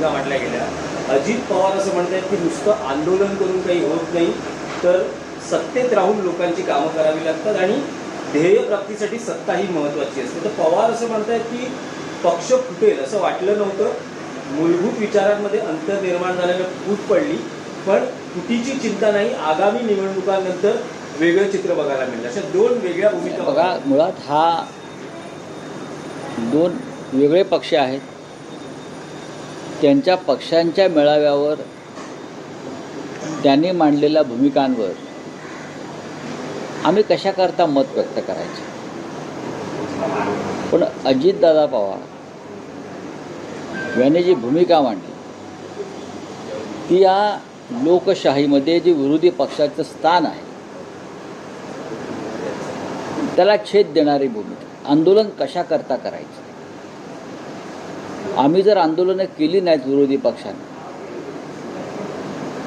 भूमिका मांडल्या गेल्या. अजित पवार असं म्हणतात की नुसतं आंदोलन करून काही होत नाही तर सत्तेत राहून लोकांची कामं करावी लागतात आणि ध्येय प्राप्तीसाठी सत्ता ही महत्त्वाची असते. तर पवार असं म्हणतायत की पक्ष फुटेल असं वाटलं नव्हतं. मूलभूत विचारांमध्ये अंतर निर्माण झाल्यानं फूट पडली पण फुटीची चिंता नाही. आगामी निवडणुकांनंतर वेगळं चित्र बघायला मिळेल. अशा दोन वेगळ्या भूमिका बघा मुळात हा दोन वेगळे पक्ष आहेत. त्यांच्या पक्षांच्या मेळाव्यावर त्यांनी मांडलेल्या भूमिकांवर आम्ही कशाकरता मत व्यक्त करायचे? पण अजितदादा पवार यांनी जी भूमिका मांडली ती या लोकशाहीमध्ये जे विरोधी पक्षाचं स्थान आहे त्याला छेद देणारी भूमिका. आंदोलन कशाकरता करायचं? आम्ही जर आंदोलनं केली नाहीत विरोधी पक्षाने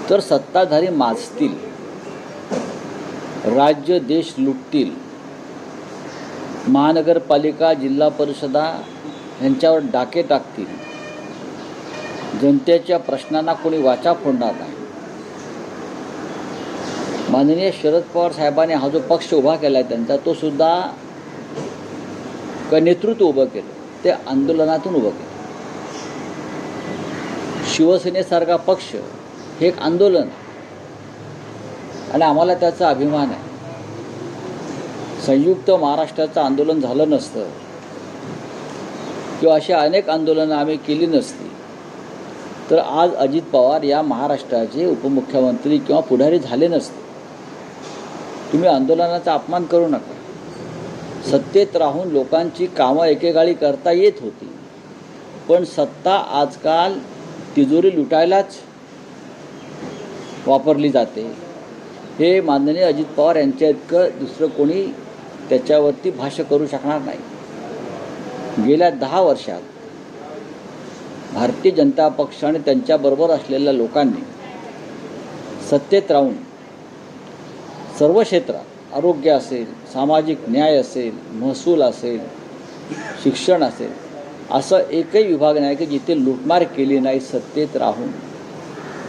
तर सत्ताधारी माजतील राज्य देश लुटतील. महानगरपालिका जिल्हा परिषदा यांच्यावर डाके टाकतील. जनतेच्या प्रश्नांना कोणी वाचा फोडणार नाही. माननीय शरद पवार साहेबांनी हा जो पक्ष उभा केला आहे त्यांचा तो सुद्धा नेतृत्व उभं केलं ते आंदोलनातून उभं केलं. शिवसेनेसारखा पक्ष हे एक आंदोलन आणि आम्हाला त्याचा अभिमान आहे. संयुक्त महाराष्ट्राचं आंदोलन झालं नसतं किंवा अशी अनेक आंदोलनं आम्ही केली नसती तर आज अजित पवार या महाराष्ट्राचे उपमुख्यमंत्री किंवा पुढारी झाले नसते. तुम्ही आंदोलनाचा अपमान करू नका. सत्तेत राहून लोकांची कामं एकेकाळी करता येत होती पण सत्ता आजकाल तिजोरी लुटायलाच वापरली जाते. हे माननीय अजित पवार यांच्या इतकं दुसरं कोणी त्याच्यावरती भाष्य करू शकणार नाही. गेल्या दहा वर्षात भारतीय जनता पक्ष आणि त्यांच्याबरोबर असलेल्या लोकांनी सत्तेत राहून सर्व क्षेत्रात आरोग्य असेल सामाजिक न्याय असेल महसूल असेल शिक्षण असेल असं एकही विभाग नाही की जिथे लुटमार केली नाही सत्तेत राहून.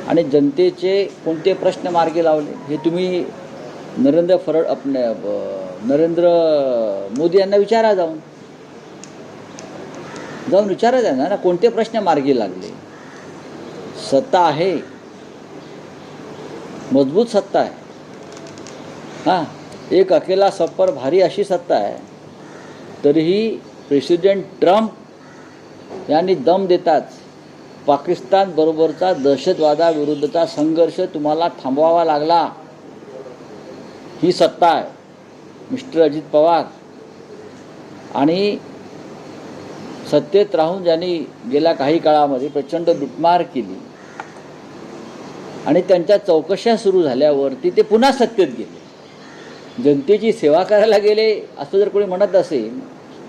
आणि जनतेचे कोणते प्रश्न मार्गी लावले हे तुम्ही नरेंद्र फरड आपण नरेंद्र मोदी यांना विचारा जाऊन. जाऊन विचारा त्यांना ना कोणते प्रश्न मार्गी लागले? सत्ता आहे. मजबूत सत्ता आहे. हां एक अकेला सप्पर भारी अशी सत्ता आहे. तरीही प्रेसिडेंट ट्रम्प यांनी दम देताच पाकिस्तानबरोबरचा दहशतवादाविरुद्धचा संघर्ष तुम्हाला थांबवावा लागला. ही सत्ता आहे मिस्टर अजित पवार. आणि सत्तेत राहून ज्यांनी गेल्या काही काळामध्ये प्रचंड लुटमार केली आणि त्यांच्या चौकशा सुरू झाल्यावरती ते पुन्हा सत्तेत गेले. जनतेची सेवा करायला गेले असं जर कोणी म्हणत असेल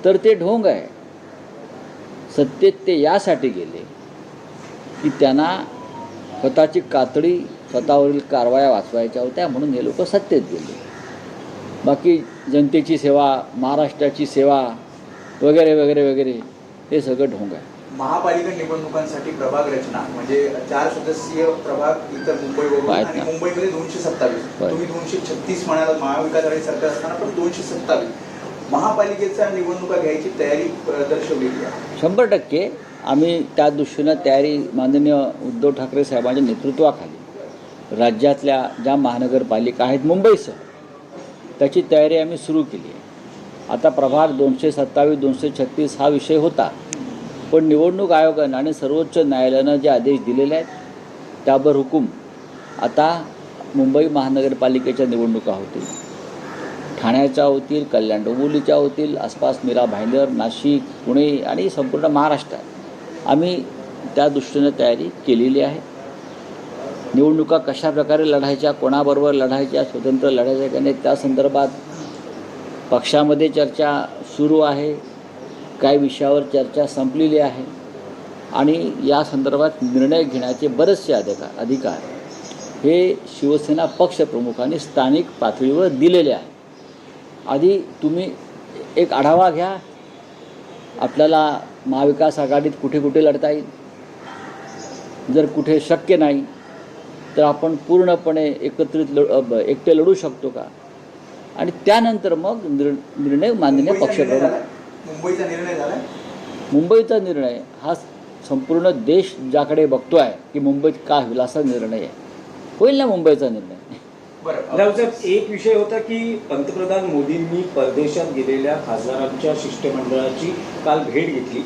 तर ते ढोंग आहे. सत्तेत ते यासाठी गेले की त्यांना स्वतःची कातडी स्वतःवरील कारवाया वाचवायच्या होत्या म्हणून हे लोक सत्तेत गेले बाकी जनतेची सेवा महाराष्ट्राची सेवा वगैरे वगैरे वगैरे हे सगळं ढोंग आहे महापालिका निवडणुकांसाठी प्रभाग रचना म्हणजे चार सदस्यीय प्रभाग इतर मुंबई आहेत आणि. मुंबईमध्ये दोनशे सत्तावीस. तुम्ही दोनशे छत्तीस म्हणाला महाविकास आघाडी सरकार असताना पण दोनशे सत्तावीस महापालिकेच्या निवडणुका घ्यायची तयारी दर्शवलेली आहे. शंभर टक्के आम्ही त्या दृष्टीनं तयारी माननीय उद्धव ठाकरे साहेबांच्या नेतृत्वाखाली राज्यातल्या ज्या महानगरपालिका आहेत मुंबईसह त्याची तयारी आम्ही सुरू केली आहे. आता प्रभाग दोनशे सत्तावीस दोनशे छत्तीस हा विषय होता पण निवडणूक आयोगानं आणि सर्वोच्च न्यायालयानं जे आदेश दिलेले आहेत त्यावर हुकूम आता मुंबई महानगरपालिकेच्या निवडणुका होतील. ठाण्याच्या होतील कल्याण डोंबिवलीच्या होतील आसपास मीरा भाईंदर नाशिक पुणे आणि संपूर्ण महाराष्ट्रात. आम्ही त्या दृष्टीनं तयारी केलेली आहे. निवडणुका कशा प्रकारे लढायच्या कोणाबरोबर लढायच्या स्वतंत्र लढायच्या का नाही त्या संदर्भात पक्षामध्ये चर्चा सुरू आहे. काही विषयावर चर्चा संपलेली आहे. आणि या संदर्भात निर्णय घेण्याचे बरेचसे अधिकार अधिकार हे शिवसेना पक्षप्रमुखांनी स्थानिक पातळीवर दिलेले आहे आधी तुम्ही एक आढावा घ्या. आपल्याला महाविकास आघाडीत कुठे कुठे लढता येईल? जर कुठे शक्य नाही तर आपण पूर्णपणे एकत्रित लढ ब- एकटे लढू शकतो का? आणि त्यानंतर मग निर निर्णय माननीय निर्णय पक्षप्रमुख? मुंबईचा निर्णय झालाय? मुंबईचा निर्णय हा संपूर्ण देश ज्याकडे बघतो आहे की मुंबईत काय होईल असा निर्णय आहे. होईल ना मुंबईचा निर्णय? बरं. एक विषय होता की पंतप्रधान मोदींनी परदेशात गेलेल्या खासदारांच्या शिष्टमंडळाची काल भेट घेतली.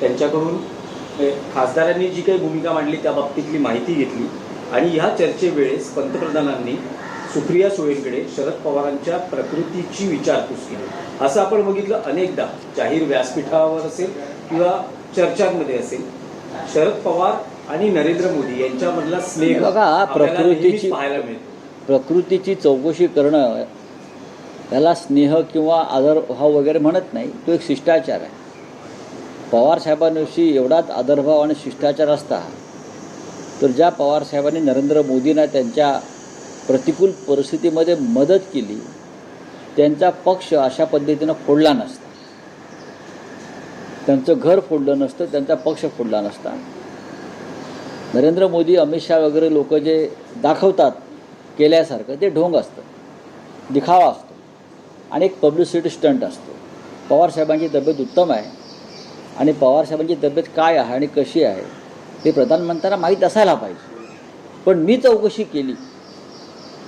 त्यांच्याकडून खासदारांनी जी काही भूमिका मांडली त्या बाबतीतली माहिती घेतली. आणि ह्या चर्चेवेळेस पंतप्रधानांनी सुप्रिया सुळेंकडे शरद पवारांच्या प्रकृतीची विचारपूस केली. असं आपण बघितलं अनेकदा जाहीर व्यासपीठावर असेल किंवा चर्चांमध्ये असेल. शरद पवार आणि नरेंद्र मोदी यांच्यामधला स्नेह पाहायला मिळतो. प्रकृतीची चौकशी करणं त्याला स्नेह किंवा आदरभाव वगैरे म्हणत नाही तो एक शिष्टाचार आहे. पवार साहेबांविषयी एवढाच आदरभाव आणि शिष्टाचार असता तर ज्या पवार साहेबांनी नरेंद्र मोदींना त्यांच्या प्रतिकूल परिस्थितीमध्ये मदत केली त्यांचा पक्ष अशा पद्धतीनं फोडला नसता. त्यांचं घर फोडलं नसतं त्यांचा पक्ष फोडला नसता. नरेंद्र मोदी अमित शहा वगैरे लोक जे दाखवतात केल्यासारखं ते ढोंग असतं. दिखावा असतो. आणि एक पब्लिसिटी स्टंट असतो. पवारसाहेबांची तब्येत उत्तम आहे. आणि पवारसाहेबांची तब्येत काय आहे आणि कशी आहे ते प्रधानमंत्र्यांना माहीत असायला पाहिजे. पण मी चौकशी केली.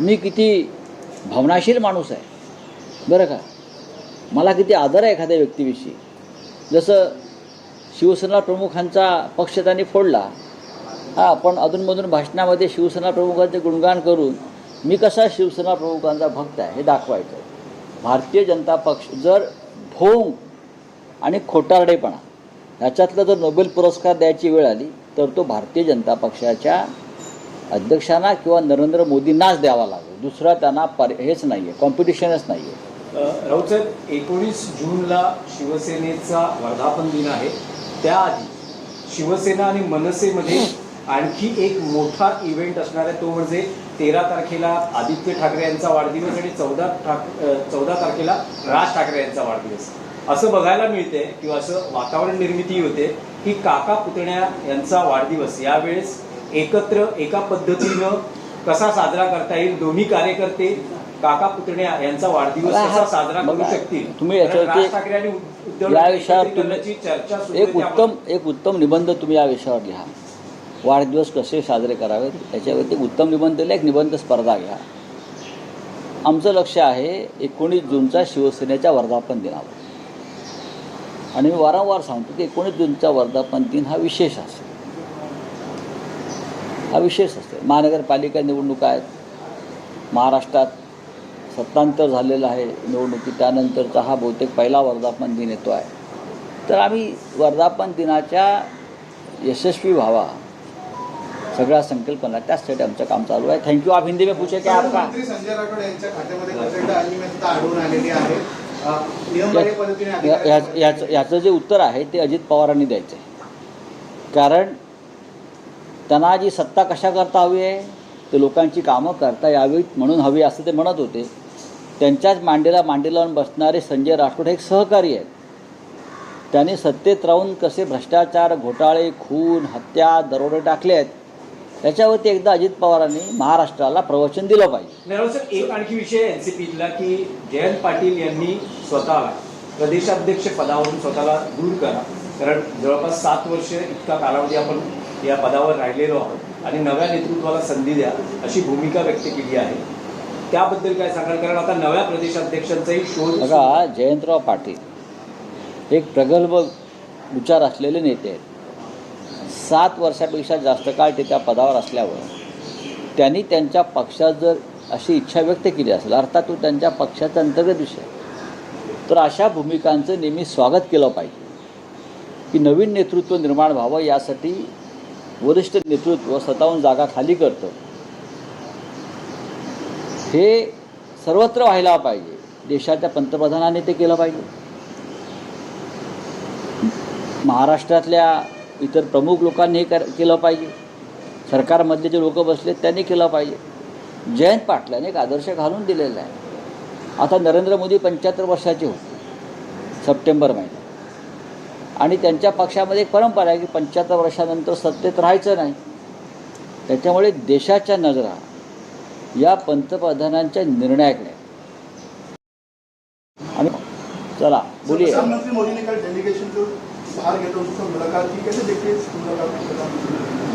मी किती भावनाशील माणूस आहे. बरं का? मला किती आदर आहे एखाद्या व्यक्तीविषयी. जसं शिवसेना प्रमुखांचा पक्ष त्यांनी फोडला. हा पण अधूनमधून भाषणामध्ये शिवसेना प्रमुखांचे गुणगान करून मी कसा शिवसेना प्रमुखांचा भक्त आहे हे दाखवायचं आहे भारतीय जनता पक्ष जर भोंग आणि खोटारडेपणा ह्याच्यातला जर नोबेल पुरस्कार द्यायची वेळ आली तर तो भारतीय जनता पक्षाच्या अध्यक्षांना किंवा नरेंद्र मोदींनाच द्यावा लागेल. दुसरा त्यांना पर हेच नाही आहे कॉम्पिटिशनच नाही आहे राऊत साहेब एकोणीस जूनला शिवसेनेचा वर्धापन दिन आहे. त्याआधी शिवसेना आणि मनसेमध्ये आणखी एक मोठा इव्हेंट असणार आहे तो म्हणजे तेरा तारखेला आदित्य ठाकरे यांचा वाढदिवस आणि चौदा ठाक चौदा तारखेला राज ठाकरे यांचा वाढदिवस. असं बघायला मिळते किंवा असं वातावरण निर्मिती होते की काका पुतण्या यांचा वाढदिवस. यावेळेस एकत्र एका पद्धतीनं कसा साजरा करता येईल दोन्ही कार्यकर्ते काका पुतण्या यांचा वाढदिवस कसा साजरा करू शकतील? तुम्ही राज ठाकरे आणि उद्धव या ठाकरे चर्चा एक उत्तम एक उत्तम निबंध तुम्ही या विषयावर लिहा. वाढदिवस कसे साजरे करावेत याच्यावरती उत्तम निबंध एक निबंध स्पर्धा घ्या. आमचं लक्ष आहे एकोणीस जूनचा शिवसेनेच्या वर्धापन दिनावर आणि मी वारंवार सांगतो की एकोणीस जूनचा वर्धापन दिन हा विशेष असेल हा विशेष असतो. महानगरपालिका निवडणुका आहेत. महाराष्ट्रात सत्तांतर झालेलं आहे निवडणुकी त्यानंतरचा हा बहुतेक पहिला वर्धापन दिन येतो आहे. तर आम्ही वर्धापन दिनाच्या यशस्वी व्हावा. सगळ्या संकल्पना त्याचसाठी आमचं काम चालू आहे. थँक्यू आप हिंदी में पूछे क्या आपका? मंत्री संजय राठोड यांच्या खात्यामध्ये आढळून आलेली आहे. याचं याचं जे उत्तर आहे ते अजित पवारांनी द्यायचं आहे कारण त्यांना जी सत्ता कशा करता हवी आहे ते लोकांची कामं करता यावीत म्हणून हवी असं ते म्हणत होते. त्यांच्याच मांडीला मांडी लावून बसणारे संजय राठोड हे एक सहकारी आहेत. त्यांनी सत्तेत राहून कसे भ्रष्टाचार घोटाळे खून हत्या दरोडे टाकले आहेत त्याच्यावरती एकदा अजित पवारांनी महाराष्ट्राला प्रवचन दिलं पाहिजे. एक आणखी विषय एनसीपीतला की जयंत पाटील यांनी स्वतःला प्रदेशाध्यक्ष पदावरून स्वतःला दूर करा. कारण जवळपास सात वर्ष इतका कालावधी आपण या पदावर राहिलेलो आहोत आणि नव्या नेतृत्वाला संधी द्या अशी भूमिका व्यक्त केली आहे. त्याबद्दल काय सांगाल? कारण आता नव्या प्रदेशाध्यक्षांचाही शोध बघा जयंतराव पाटील एक प्रगल्भ विचार असलेले नेते आहेत. सात वर्षापेक्षा जास्त काळ ते त्या पदावर असल्यावर त्यांनी त्यांच्या पक्षात जर अशी इच्छा व्यक्त केली असेल अर्थात तो त्यांच्या पक्षाचा अंतर्गत विषय तर अशा भूमिकांचं नेहमी स्वागत केलं पाहिजे. की नवीन नेतृत्व निर्माण व्हावं यासाठी वरिष्ठ नेतृत्व स्वतःहून जागा खाली करतं. हे सर्वत्र व्हायला पाहिजे. देशाच्या पंतप्रधानाने ते केलं पाहिजे. महाराष्ट्रातल्या इतर प्रमुख लोकांनी हे कर केलं पाहिजे. सरकारमधले जे लोक बसले त्यांनी केलं पाहिजे. जयंत पाटलाने एक आदर्श घालून दिलेला आहे. आता नरेंद्र मोदी पंच्याहत्तर वर्षाचे होते सप्टेंबर महिन्यात आणि त्यांच्या पक्षामध्ये एक परंपरा आहे की पंच्याहत्तर वर्षानंतर सत्तेत राहायचं नाही. त्याच्यामुळे देशाच्या नजरा या पंतप्रधानांच्या निर्णयाकडे आहेत. आम्ही चला बोलिए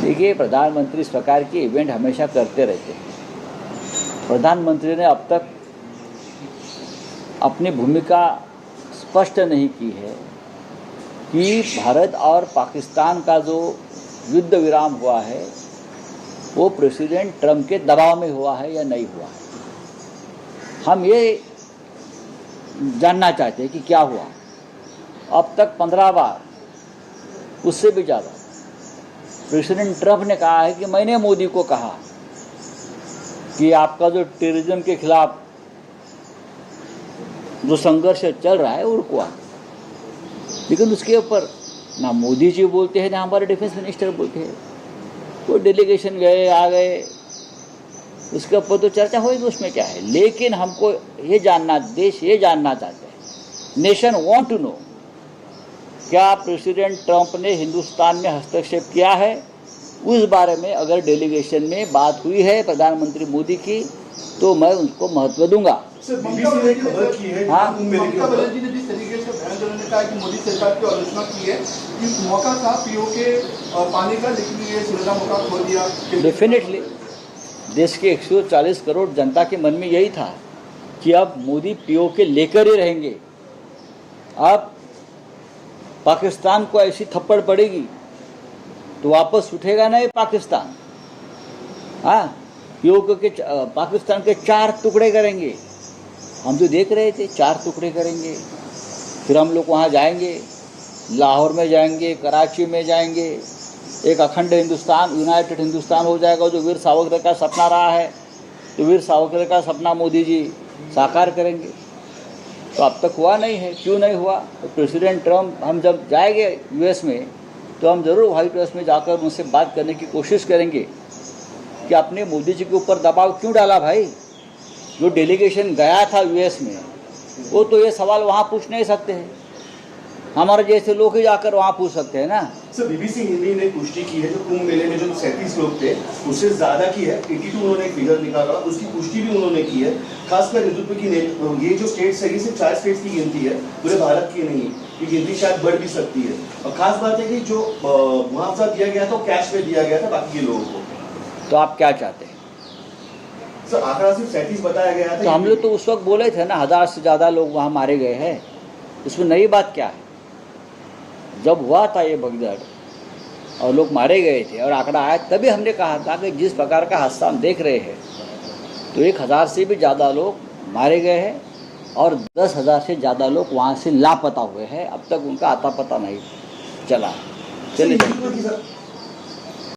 देखिए, प्रधानमंत्री इस प्रकार के इवेंट हमेशा करते रहते हैं। प्रधानमंत्री ने अब तक अपनी भूमिका स्पष्ट नहीं की है कि भारत और पाकिस्तान का जो युद्ध विराम हुआ है, वो प्रेसिडेंट ट्रंप के दबाव में हुआ है या नहीं हुआ है। हम ये जानना चाहते हैं कि क्या हुआ। अब तक पंद्रह बार उससे भी ज़्यादा। प्रेसिडेंट ट्रंप ने कहा है कि मैंने मोदी को कहा कि आपका जो टेररिज्म के खिलाफ जो संघर्ष चल रहा है रुकवा। लेकिन उसके ऊपर ना मोदी जी बोलते हैं, ना हमारे डिफेंस मिनिस्टर बोलते हैं। वो डेलीगेशन गए, आ गए। उसके ऊपर तो चर्चा होगी उसमें क्या है? लेकिन हमको ये जानना, देश ये जानना चाहते हैं। नेशन वांट टू नो क्या प्रेसिडेंट ट्रंप ने हिंदुस्तान में हस्तक्षेप किया है? उस बारे में अगर डेलीगेशन में बात हुई है प्रधानमंत्री मोदी की तो मैं उनको महत्त्व दूंगा। सर ममता बनर्जी ने खबर की है हाँ। कुंभ मेले के ममता बनर्जी ने जिस तरीके से बयान देने ने कहा कि मोदी सरकार की आलोचना की है कि मौका था पीओ के अ, पाने का लेकिन ये सुनहरा मौका खो दिया। डेफिनेटली देश के 140 करोड़ जनता के मन में यही था कि अब मोदी पीओ के लेकर ही रहेंगे। अब पाकिस्तान को ऐसी थप्पड़ पड़ेगी तो वापस उठेगा ना ये पाकिस्तान? हाँ पीओ के पाकिस्तान के चार टुकड़े करेंगे। हम तो देख रहे थे, चार टुकड़े करेंगे। फिर हम लोग वहाँ जाएँगे, लाहौर में जाएँगे, कराची में जाएँगे। एक अखंड हिंदुस्तान, यूनाइटेड हिंदुस्तान हो जाएगा, जो वीर सावरकर का सपना रहा है। तो वीर सावरकर का सपना मोदी जी साकार करेंगे। तो अब तक हुआ नहीं है। क्यों नहीं हुआ? तो प्रेसिडेंट ट्रंप हम जब जाएँगे यूएस में तो हम ज़रूर व्हाइट हाउस में जाकर उनसे बात करने की कोशिश करेंगे कि आपने मोदी जी के ऊपर दबाव क्यों डाला भाई? जो डेलीगेशन गया था यूएस में, वो तो ये सवाल वहाँ पूछ नहीं सकते हैं। हमारे जैसे लोग ही जाकर वहाँ पूछ सकते हैं ना। सर बीबीसी हिंदी ने पुष्टि की है जो कुंभ मेले में जो सैंतीस लोग थे उससे ज़्यादा की है। 82 उन्होंने एक फिगर निकाला उसकी पुष्टि भी उन्होंने की है। खासकर हिंदुत्व की ने- ये जो स्टेट्स है ये सिर्फ़ चार स्टेट्स की गिनती है पूरे भारत की नहीं ये गिनती शायद बढ़ भी सकती है। और खास बात है कि जो मुआवजा दिया गया था वो कैश में दिया गया था बाकी के लोगों को। तो आप क्या चाहते हैं? सर आंकड़ा सिर्फ़ सैंतीस बताया गया था तो हम लोग तो उस वक्त बोले थे ना हज़ार से ज़्यादा लोग वहाँ मारे गए हैं। इसमें नई बात क्या है? जब हुआ था ये भगदड़ और लोग मारे गए थे और आंकड़ा आया तभी हमने कहा था कि जिस प्रकार का हादसा हम देख रहे हैं तो एक हज़ार से भी ज़्यादा लोग मारे गए हैं और दस हज़ार से ज़्यादा लोग वहाँ से लापता हुए हैं अब तक उनका आता पता नहीं चला। चलिए।